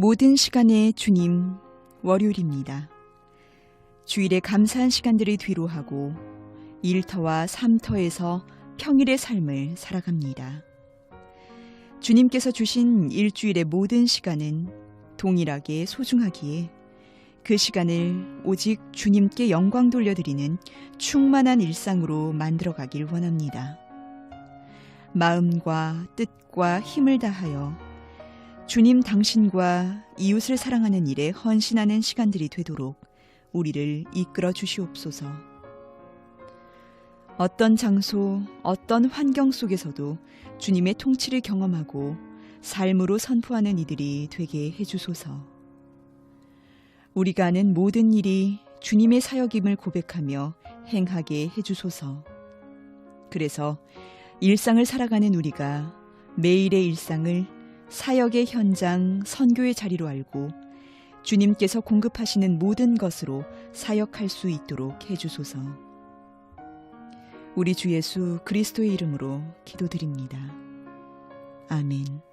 모든 시간의 주님 월요일입니다. 주일에 감사한 시간들을 뒤로하고 일터와 삼터에서 평일의 삶을 살아갑니다. 주님께서 주신 일주일의 모든 시간은 동일하게 소중하기에 그 시간을 오직 주님께 영광 돌려드리는 충만한 일상으로 만들어가길 원합니다. 마음과 뜻과 힘을 다하여 주님 당신과 이웃을 사랑하는 일에 헌신하는 시간들이 되도록 우리를 이끌어 주시옵소서. 어떤 장소, 어떤 환경 속에서도 주님의 통치를 경험하고 삶으로 선포하는 이들이 되게 해주소서. 우리가 하는 모든 일이 주님의 사역임을 고백하며 행하게 해주소서. 그래서 일상을 살아가는 우리가 매일의 일상을 사역의 현장, 선교의 자리로 알고 주님께서 공급하시는 모든 것으로 사역할 수 있도록 해주소서. 우리 주 예수 그리스도의 이름으로 기도드립니다. 아멘.